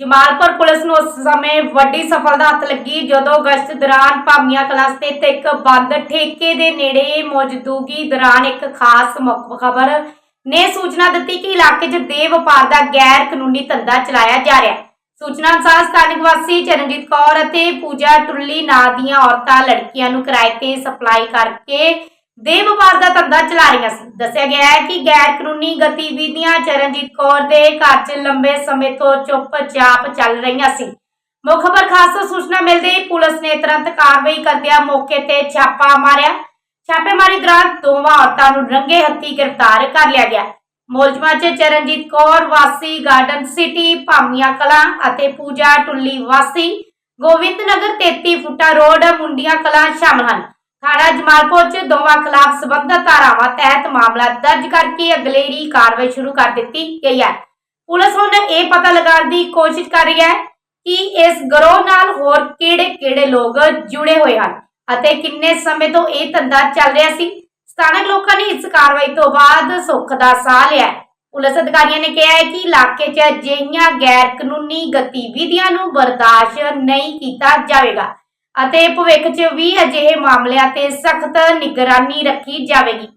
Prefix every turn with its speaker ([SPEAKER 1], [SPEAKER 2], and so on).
[SPEAKER 1] Jamalpur police ਨੂੰ ਉਸ ਸਮੇਂ ਵੱਡੀ ਸਫਲਤਾ ਹੱਥ ਲੱਗੀ ਜਦੋਂ ਗਸ਼ਤ ਦੌਰਾਨ ਭਾਮੀਆਂ ਕਲਾਂ ਸਥਿਤ ਇੱਕ ਬੰਦ ਠੇਕੇ ਦੇ ਨੇੜੇ ਮੌਜੂਦਗੀ ਦੌਰਾਨ ਇੱਕ ਖਾਸ ਖਬਰ ਨੇ ਸੂਚਨਾ ਦਿੱਤੀ ਕਿ ਇਲਾਕੇ 'ਚ ਦੇ ਵਪਾਰ ਦਾ ਗੈਰ ਕਾਨੂੰਨੀ ਧੰਦਾ ਚਲਾਇਆ ਜਾ ਰਿਹਾ ਹੈ। ਸੂਚਨਾ ਅਨੁਸਾਰ ਸਥਾਨਕ ਵਾਸੀ ਚਰਨਜੀਤ ਕੌਰ ਅਤੇ ਪੂਜਾ ਟੁੱਲੀ ਨਾਂ ਦੀਆਂ ਔਰਤਾਂ ਲੜਕੀਆਂ ਨੂੰ ਕਿਰਾਏ ਤੇ ਸਪਲਾਈ ਕਰਕੇ ਦੇ ਵਪਾਰ ਦਾ ਧੰਦਾ ਚਲਾ ਰਹੀਆਂ ਸੀ। ਦੱਸਿਆ ਗਿਆ ਹੈ ਕਿ ਗੈਰ ਕਾਨੂੰਨੀ ਗਤੀਵਿਧੀਆਂ ਚਰਨਜੀਤ ਕੌਰ ਦੇ ਘਰ 'ਚ ਲੰਬੇ ਸਮੇਂ ਤੋਂ ਚੁੱਪਚਾਪ ਚੱਲ ਰਹੀਆਂ ਸੀ। ਮੁੱਖ ਖਬਰ ਖਾਸ ਸੂਚਨਾ ਮਿਲਦੇ ਹੀ ਪੁਲਿਸ ਨੇ ਤੁਰੰਤ ਕਾਰਵਾਈ ਕਰਦਿਆਂ ਮੌਕੇ ਤੇ ਛਾਪਾ ਮਾਰਿਆ। ਛਾਪੇਮਾਰੀ ਦੌਰਾਨ ਦੋਵਾਂ ਔਰਤਾਂ ਨੂੰ ਰੰਗੇ ਹੱਥੀ ਗ੍ਰਿਫਤਾਰ ਕਰ ਲਿਆ ਗਿਆ। ਮੁਲਜ਼ਮਾਂ 'ਚ ਚਰਨਜੀਤ ਕੌਰ, ਵਾਸੀ ਗਾਰਡਨ ਸਿਟੀ, ਭਾਮੀਆਂ ਕਲਾਂ ਅਤੇ ਪੂਜਾ ਟੁੱਲੀ ਵਾਸੀ ਗੋਬਿੰਦ ਨਗਰ 33 ਫੁੱਟਾ ਰੋਡ, ਮੁੰਡੀਆਂ ਕਲਾਂ ਸ਼ਾਮਲ ਹਨ। ਥਾਣਾ ਜਮਾਲਪੁਰ 'ਚ ਦੋਵਾਂ ਖਿਲਾਫ ਸਬੰਧਤ ਧਾਰਾਵਾਂ ਤਹਿਤ ਮਾਮਲਾ ਦਰਜ ਕਰਕੇ ਅਗਲੇਰੀ ਕਾਰਵਾਈ ਸ਼ੁਰੂ ਕਰ ਦਿੱਤੀ ਗਈ ਹੈ। ਪੁਲਿਸ ਹੁਣ ਇਹ ਪਤਾ ਲਗਾਉਣ ਦੀ ਕੋਸ਼ਿਸ਼ ਕਰ ਰਹੀ ਹੈ ਕਿ ਇਸ ਗਰੋਹ ਨਾਲ ਹੋਰ ਕਿਹੜੇ-ਕਿਹੜੇ ਲੋਕ ਜੁੜੇ ਹੋਏ ਹਨ ਅਤੇ ਕਿੰਨੇ ਸਮੇਂ ਤੋਂ ਇਹ ਧੰਦਾ ਚੱਲ ਰਿਹਾ ਸੀ। ਸਥਾਨਕ ਲੋਕਾਂ ਨੇ ਇਸ ਕਾਰਵਾਈ ਤੋਂ ਬਾਅਦ ਸੁੱਖ ਦਾ ਸਾਹ ਲਿਆ ਪੁਲਿਸ ਅਧਿਕਾਰੀਆਂ ਨੇ ਕਿਹਾ ਹੈ ਕਿ ਇਲਾਕੇ 'ਚ ਅਜਿਹੀਆਂ ਗੈਰ ਕਾਨੂੰਨੀ ਗਤੀਵਿਧੀਆਂ ਨੂੰ ਬਰਦਾਸ਼ਤ ਨਹੀਂ ਕੀਤਾ ਜਾਵੇਗਾ। ਅਤੇ ਭਵਿੱਖ 'ਚ ਵੀ ਅਜਿਹੇ ਮਾਮਲਿਆਂ ਤੇ ਸਖਤ ਨਿਗਰਾਨੀ ਰੱਖੀ ਜਾਵੇਗੀ।